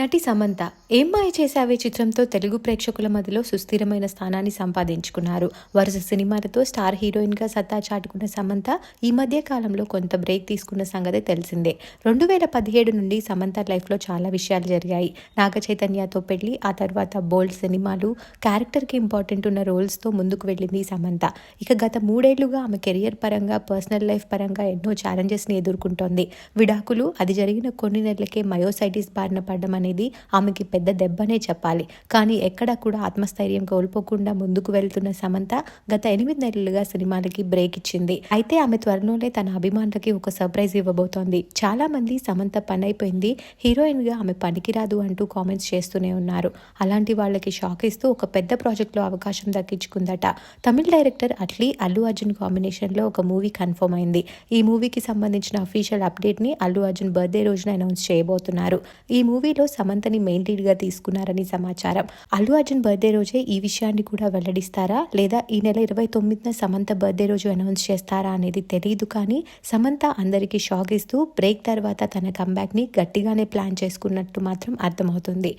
నటి సమంత ఏం మాయ చేశావే చిత్రంతో తెలుగు ప్రేక్షకుల మధ్యలో సుస్థిరమైన స్థానాన్ని సంపాదించుకున్నారు. వరుస సినిమాలతో స్టార్ హీరోయిన్గా సత్తా చాటుకున్న సమంత ఈ మధ్య కాలంలో కొంత బ్రేక్ తీసుకున్న సంగతి తెలిసిందే. రెండు వేల పదిహేడు నుండి సమంత లైఫ్లో చాలా విషయాలు జరిగాయి. నాగ చైతన్యతో పెళ్ళి ఆ తర్వాత బోల్డ్ సినిమాలు క్యారెక్టర్కి ఇంపార్టెంట్ ఉన్న రోల్స్తో ముందుకు వెళ్ళింది సమంత. ఇక గత మూడేళ్ళుగా ఆమె కెరియర్ పరంగా పర్సనల్ లైఫ్ పరంగా ఎన్నో ఛాలెంజెస్ని ఎదుర్కొంటోంది. విడాకులు అది జరిగిన కొన్ని నెలలకే మయోసైటిస్ బారిన పడడం అనేది ఆమెకి పెద్ద దెబ్బనే చెప్పాలి. కానీ ఎక్కడా కూడా ఆత్మస్థైర్యం కోల్పోకుండా ముందుకు వెళ్తున్న సమంత గత ఎనిమిది నెలలుగా సినిమాలకి బ్రేక్ ఇచ్చింది. అయితే ఆమె త్వరలోనే తన అభిమానులకి ఒక సర్ప్రైజ్ ఇవ్వబోతోంది. చాలా మంది సమంత పని అయిపోయింది హీరోయిన్గా ఆమె పనికిరాదు అంటూ కామెంట్స్ చేస్తూనే ఉన్నారు. అలాంటి వాళ్ళకి షాక్ ఇస్తూ ఒక పెద్ద ప్రాజెక్ట్లో అవకాశం దక్కించుకుందట. తమిళ డైరెక్టర్ అట్లీ అల్లు అర్జున్ కాంబినేషన్లో ఒక మూవీ కన్ఫర్మ్ అయింది. ఈ మూవీకి సంబంధించిన అఫీషియల్ అప్డేట్ని అల్లు అర్జున్ బర్త్డే రోజున అనౌన్స్ చేయబోతున్నారు. ఈ మూవీలో సమంతని మెయిన్ లీడ్గా తీసుకున్నారని సమాచారం. అల్లు అర్జున్ బర్త్డే రోజే ఈ విషయాన్ని కూడా వెల్లడిస్తారా? లేదా ఈ నెల ఇరవై తొమ్మిదిన సమంత బర్త్డే రోజు అనౌన్స్ చేస్తారా అనేది తెలియదు కానీ సమంత అందరికీ షాక్ ఇస్తూ బ్రేక్ తర్వాత తన కంబ్యాక్ని గట్టిగానే ప్లాన్ చేసుకున్నట్టు మాత్రం అర్థమవుతుంది.